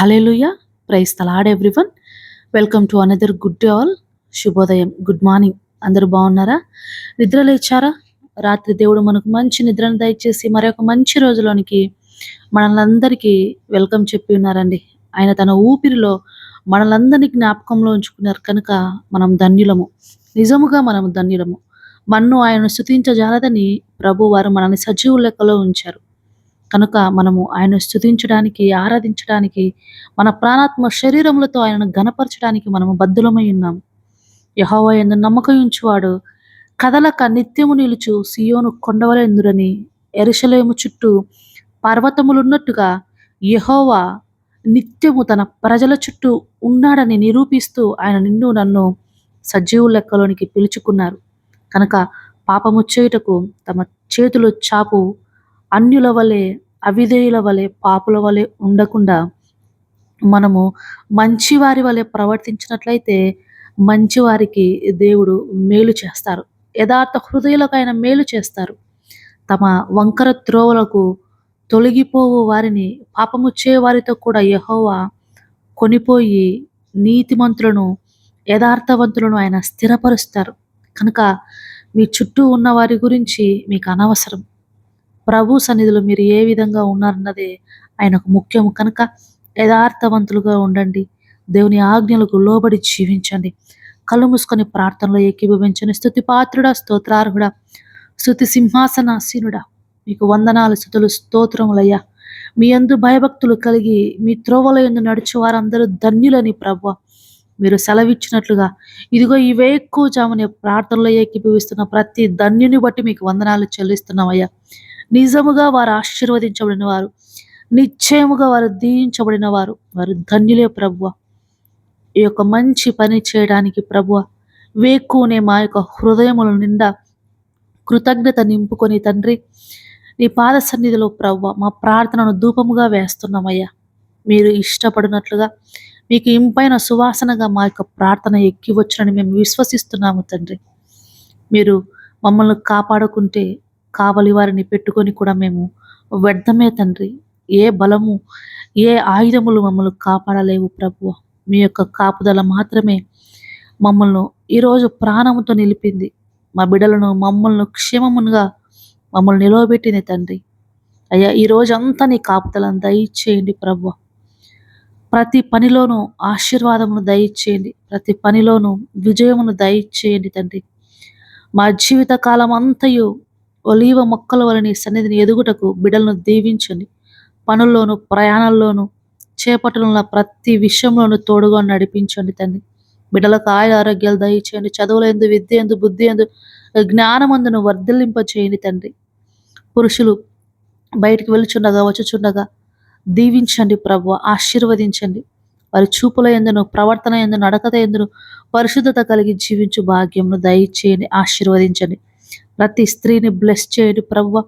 Hallelujah praise the Lord everyone welcome to another good day all శుభోదయం good morning అందరూ బాగున్నారా? నిద్ర లేచారా? రాత్రి దేవుడు మనకు మంచి నిద్రను దయచేసి మరొక మంచి రోజులోనికి మనల్ని అందరికీ వెల్కమ్ చెప్పి ఉన్నారండి. ఆయన తన ఊపిరిలో మనలందరినీ జ్ఞాపకంలో ఉంచుకున్నారు. కనుక మనం ధన్యులము. నిజముగా మనం ధన్యులము. మన్ను ఆయన స్థుతించజాలదని ప్రభు వారు మనల్ని సజీవు లెక్కలో ఉంచారు. కనుక మనము ఆయన స్థుతించడానికి ఆరాధించడానికి మన ప్రాణాత్మ శరీరములతో ఆయనను గనపరచడానికి మనము బద్దులమై ఉన్నాం. యహోవా ఎందు నమ్మకం ఉంచువాడు. కదలక నిత్యము నిలుచు సియోను కొండవలెందురని ఎరుషలేము చుట్టూ పర్వతములున్నట్టుగా యహోవా నిత్యము తన ప్రజల చుట్టూ ఉన్నాడని నిరూపిస్తూ ఆయన నిన్ను నన్ను సజీవు లెక్కలోనికి పిలుచుకున్నారు. కనుక పాపము చేయుటకు తమ చేతులు చాపు అన్యుల వలె అవిధేయుల వలె పాపుల వలె ఉండకుండా మనము మంచివారి వలె ప్రవర్తించినట్లయితే మంచివారికి దేవుడు మేలు చేస్తారు. యథార్థ హృదయులకు ఆయన మేలు చేస్తారు. తమ వంకర త్రోవలకు తొలగిపోవు వారిని పాపము చే వారితో కూడా యహోవా కొనిపోయి నీతిమంతులను యథార్థవంతులను ఆయన స్థిరపరుస్తారు. కనుక మీ చుట్టూ ఉన్న వారి గురించి మీకు అనవసరం. ప్రభు సన్నిధిలో మీరు ఏ విధంగా ఉన్నారన్నదే ఆయనకు ముఖ్యము కనుక యథార్థవంతులుగా ఉండండి. దేవుని ఆజ్ఞలకు లోబడి జీవించండి. కళ్ళు మూసుకొని ప్రార్థనలో ఏకీభవించండి. స్థుతి పాత్రుడా స్తోత్రార్హుడా స్థుతి సింహాసనాసీనుడా మీకు వందనాలు స్థుతులు స్తోత్రములయ్యా. మీ అందు భయభక్తులు కలిగి మీ త్రోవల ఎందు నడిచే వారందరూ ధన్యులని ప్రభు. మీరు సెలవిచ్చినట్లుగా ఇదిగో ఇవే ఎక్కువ జామునే ప్రార్థనలో ఏకీభవిస్తున్న ప్రతి ధన్యుని బట్టి మీకు వందనాలు చెల్లిస్తున్నామయ్యా. నిజముగా వారు ఆశీర్వదించబడిన వారు నిశ్చయముగా వారు దీవించబడిన వారు వారు ధన్యులే ప్రభువ. ఈ యొక్క మంచి పని చేయడానికి ప్రభువ వేకునే మా యొక్క హృదయముల నిండా కృతజ్ఞత నింపుకొని తండ్రి నీ పాద సన్నిధిలో ప్రవ్వ మా ప్రార్థనను ధూపముగా వేస్తున్నామయ్యా. మీరు ఇష్టపడినట్లుగా మీకు ఇంపైన సువాసనగా మా యొక్క ప్రార్థన ఎక్కి వచ్చునని మేము విశ్వసిస్తున్నాము తండ్రి. మీరు మమ్మల్ని కాపాడుకుంటే కావలి వారిని పెట్టుకొని కూడా మేము వ్యర్థమే తండ్రి. ఏ బలము ఏ ఆయుధములు మమ్మల్ని కాపాడలేవు ప్రభు మీ యొక్క కాపుదల మాత్రమే మమ్మల్ని ఈరోజు ప్రాణముతో నిలిపింది. మా బిడ్డలను మమ్మల్ని క్షేమముగా మమ్మల్ని నిలవబెట్టింది తండ్రి. అయ్యా ఈ అంతా నీ కాపుదలను దయచేయండి ప్రభు ప్రతి పనిలోనూ ఆశీర్వాదమును దయచేయండి. ప్రతి పనిలోనూ విజయమును దయచేయండి తండ్రి. మా జీవిత కాలం అంతయు ఒలీవ మొక్కల వలని సన్నిధిని ఎదుగుటకు బిడలను దీవించండి. పనుల్లోనూ ప్రయాణాల్లోనూ చేపట్టడంలో ప్రతి విషయంలోనూ తోడుగా నడిపించండి తండ్రి. బిడ్డలకు ఆయుర ఆరోగ్యాలు దయచేయండి. చదువుల ఎందు విద్య ఎందు బుద్ధి ఎందు జ్ఞానమందును వర్ధలింప చేయండి తండ్రి. పురుషులు బయటికి వెళ్ళుచుండగా వచ్చుచుండగా దీవించండి ప్రభు ఆశీర్వదించండి. వారి చూపుల ఎందును ప్రవర్తన ఎందును నడకత ఎందును పరిశుద్ధత కలిగి జీవించు భాగ్యంను దయచేయండి ఆశీర్వదించండి. ప్రతి స్త్రీని బ్లెస్ చేయండి ప్రవ్వ.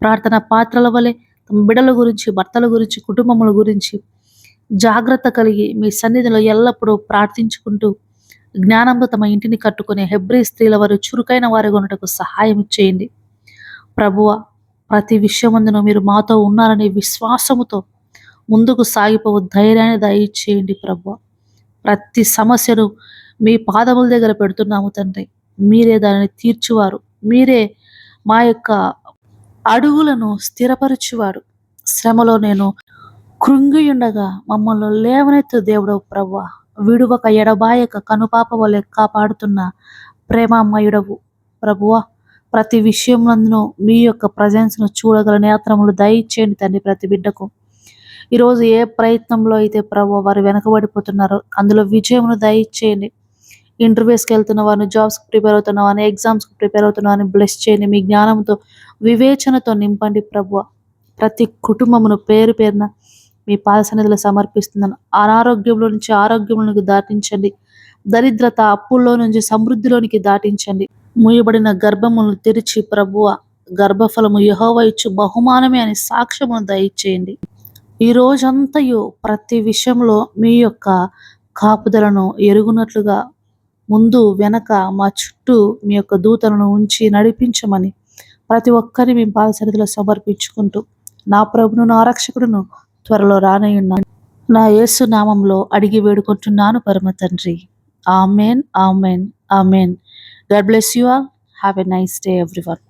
ప్రార్థన పాత్రల వలె తమ బిడల గురించి భర్తల గురించి కుటుంబముల గురించి జాగ్రత్త కలిగి మీ సన్నిధిలో ఎల్లప్పుడూ ప్రార్థించుకుంటూ జ్ఞానంతో తమ ఇంటిని కట్టుకునే హెబ్రి స్త్రీల వారు చురుకైన వారి కొనటకు సహాయం చేయండి. ప్రభువ ప్రతి విషయమందును మీరు మాతో ఉన్నారనే విశ్వాసముతో ముందుకు సాగిపోవు ధైర్యాన్ని దయచేయండి ప్రభువ ప్రతి సమస్యను మీ పాదముల దగ్గర పెడుతున్నాము తండ్రి. మీరే దానిని తీర్చువారు. మీరే మా యొక్క అడుగులను స్థిరపరచువాడు శ్రమలో నేను కృంగియుండగా మమ్మల్ని లేవనెత్తు దేవుడు ప్రవ్వ. విడువక ఎడబాయక కనుపాప వలె కాపాడుతున్న ప్రేమామయుడవు ప్రభువ. ప్రతి విషయంలో మీ యొక్క ప్రజెన్స్ను చూడగల నేత్రములు దయచేయండి తండ్రి ప్రతి బిడ్డకు. ఈరోజు ఏ ప్రయత్నంలో అయితే ప్రభు వారు వెనకబడిపోతున్నారో అందులో విజయమును దయచేయండి. ఇంటర్వ్యూస్కి వెళ్తున్నవారిని జాబ్స్కి ప్రిపేర్ అవుతున్న ఎగ్జామ్స్కి ప్రిపేర్ అవుతున్నవారిని బ్లెస్ చేయండి. మీ జ్ఞానంతో వివేచనతో నింపండి ప్రభు. ప్రతి కుటుంబమును పేరు పేరున మీ పాద సన్నిధిలో సమర్పిస్తున్నాను. అనారోగ్యంలో నుంచి ఆరోగ్యంలోనికి దాటించండి. దరిద్రత అప్పుల్లో నుంచి సమృద్ధిలోనికి దాటించండి. మూయబడిన గర్భములను తెరిచి ప్రభువ గర్భఫలము యహోవ ఇచ్చు బహుమానమే అని సాక్ష్యమును దయచేయండి. ఈ రోజంతయు ప్రతి విషయంలో మీ యొక్క కాపుదలను ఎరుగునట్లుగా ముందు వెనక మా చుట్టూ మీ యొక్క దూతలను ఉంచి నడిపించమని ప్రతి ఒక్కరిని మేము పాద సమర్పించుకుంటూ నా ప్రభును నా రక్షకుడును త్వరలో రానయ్యున్నాను నా యేసు నామంలో అడిగి వేడుకుంటున్నాను పరమ తండ్రి. Amen amen amen. God bless you all. Have a nice day everyone.